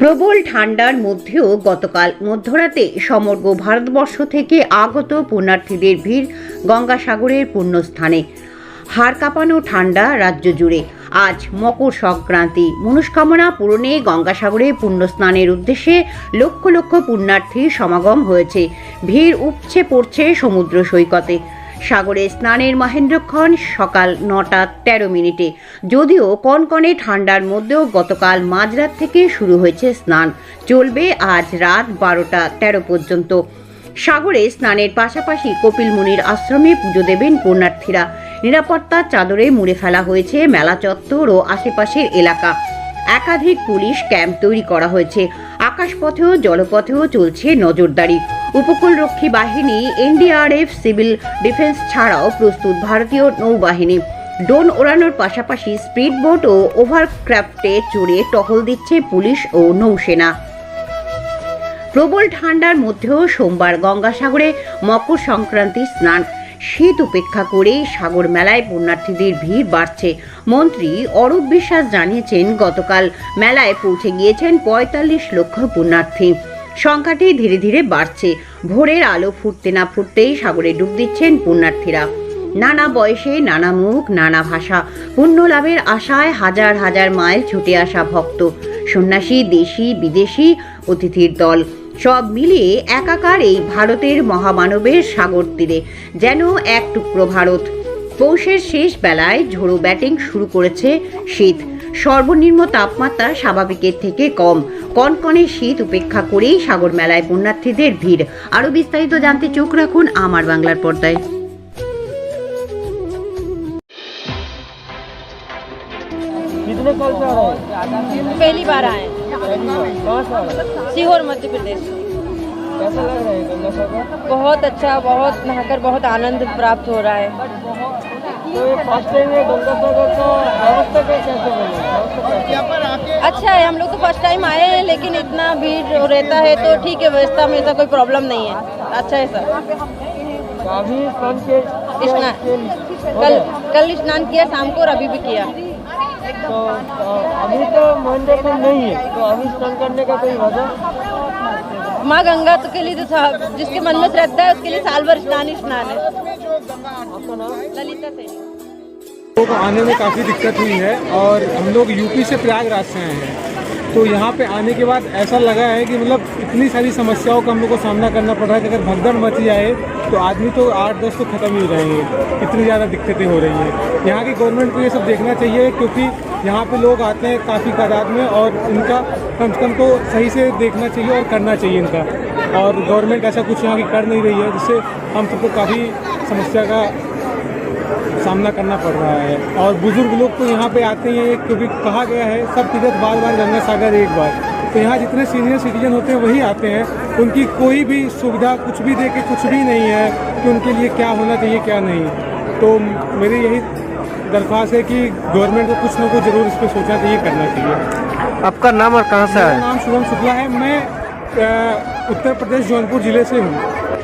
প্রবল ঠান্ডার মধ্যেও গতকাল মধ্যরাতে সমগ্র ভারতবর্ষ থেকে আগত পুণ্যার্থীদের ভিড় গঙ্গাসাগরের পুণ্যস্থানে হাড় কাঁপানো ঠান্ডা রাজ্য জুড়ে। আজ মকর সংক্রান্তি। মনস্কামনা পূরণে গঙ্গাসাগরে পুণ্যস্নানের উদ্দেশ্যে লক্ষ লক্ষ পুণ্যার্থীর সমাগম হয়েছে। ভিড় উপচে পড়ছে সমুদ্র সৈকতে। সাগরে স্নানের মহেন্দ্রক্ষণ সকাল নটা তেরো মিনিটে। যদিও কনকনে ঠান্ডার মধ্যেও গতকাল মাঝরাত থেকে শুরু হয়েছে স্নান। চলবে আজ রাত বারোটা তেরো পর্যন্ত। সাগরে স্নানের পাশাপাশি কপিল মুনির আশ্রমে পুজো দেবেন পুণ্যার্থীরা। নিরাপত্তার চাদরে মুড়ে ফেলা হয়েছে মেলা চত্বর ও আশেপাশের এলাকা। একাধিক পুলিশ ক্যাম্প তৈরি করা হয়েছে। আকাশপথেও জলপথেও চলছে নজরদারি। উপকূলরক্ষী বাহিনী, এনডিআরএফ, সিভিল ডিফেন্স ছাড়াও প্রস্তুত ভারতীয় নৌবাহিনী। ড্রোন ওড়ানোর পাশাপাশি স্পিড বোট ও ওভারক্রাফটে চড়ে টহল দিচ্ছে পুলিশ ও নৌসেনা। প্রবল ঠান্ডার মধ্যেও সোমবার গঙ্গাসাগরে মকর সংক্রান্তি স্নান। শীত উপেক্ষা করেই সাগর মেলায় পুণ্যার্থীদের ভিড় বাড়ছে। মন্ত্রী অরূপ বিশ্বাস জানিয়েছেন, গতকাল মেলায় পৌঁছে গিয়েছেন পঁয়তাল্লিশ লক্ষ পুণ্যার্থী। সংখ্যাটি ধীরে ধীরে বাড়ছে। ভোরের আলো ফুটতে না ফুটতেই সাগরে ডুব দিচ্ছেন পুণ্যার্থীরা। নানা বয়সে নানা মুখ, নানা ভাষা। পুণ্য লাভের আশায় হাজার হাজার মাইল ছুটে আসা ভক্ত। সন্ন্যাসী, দেশি, বিদেশি অতিথির দল। সব মিলিয়ে একাকার এই ভারতের মহামানবের সাগর তীরে, যেন এক টুকরো ভারত। পৌষের শেষ বেলায় ঝোড়ো ব্যাটিং শুরু করেছে শীত। সর্বনিম্ন তাপমাত্রা স্বাভাবিকের থেকে কম কনকনে শীত উপেক্ষা করেই সাগর মেলায় পুণ্যার্থীদের ভিড় আরও বিস্তারিত জানতে চোখ রাখুন আমার বাংলার পর্দায় कितने साल से आ रहे हैं पहली बार आए पहली बार कहाँ से आ रहे हैं सीहोर मध्य प्रदेश कैसा लग रहा है गंगा सागर बहुत अच्छा बहुत नहाकर बहुत आनंद प्राप्त हो रहा है अच्छा है हम लोग तो फ़र्स्ट टाइम आए हैं लेकिन इतना भीड़ रहता है तो ठीक है व्यवस्था में ऐसा कोई प्रॉब्लम नहीं है। अच्छा है सर। तो स्नान कल कल स्नान किया शाम को और अभी भी किया। तो अभी तो महेंद्र सिंह नहीं है तो अभी स्नान करने का कोई वजह माँ गंगा तो के लिए तो था, जिसके मन में श्रद्धा है, उसके लिए साल भर स्नान ही स्नान है। ललिता से। लोग आने में काफ़ी दिक्कत हुई है और हम लोग यूपी से प्रयागराज से आए हैं। तो यहाँ पे आने के बाद ऐसा लगा है कि मतलब इतनी सारी समस्याओं का हम लोग को सामना करना पड़ रहा है कि अगर भगदड़ मच जाए तो आदमी तो आठ दस तो ख़त्म ही हो जाएँगे। इतनी ज़्यादा दिक्कतें हो रही हैं। यहाँ की गवर्नमेंट को ये सब देखना चाहिए, क्योंकि यहाँ पे लोग आते हैं काफ़ी तादाद में और इनका कम से कम तो सही से देखना चाहिए और करना चाहिए इनका। और गवर्नमेंट ऐसा कुछ यहाँ की कर नहीं रही है, जिससे हम सबको काफ़ी समस्या का सामना करना पड़ रहा है। और बुज़ुर्ग लोग तो यहाँ पे आते ही हैं क्योंकि कहा गया है सब तीर्थ बार बार गंगा सागर एक बार। तो यहाँ जितने सीनियर सिटीजन होते हैं वही आते हैं। उनकी कोई भी सुविधा कुछ भी दे के कुछ भी नहीं है कि उनके लिए क्या होना चाहिए क्या नहीं। तो मेरी यही दरख्वास्त है कि गवर्नमेंट को कुछ ना कुछ ज़रूर इस पर सोचना चाहिए करना चाहिए। आपका नाम और कहाँ से मेरा नाम शुभम शुक्ला है। मैं उत्तर प्रदेश जौनपुर ज़िले से हूँ।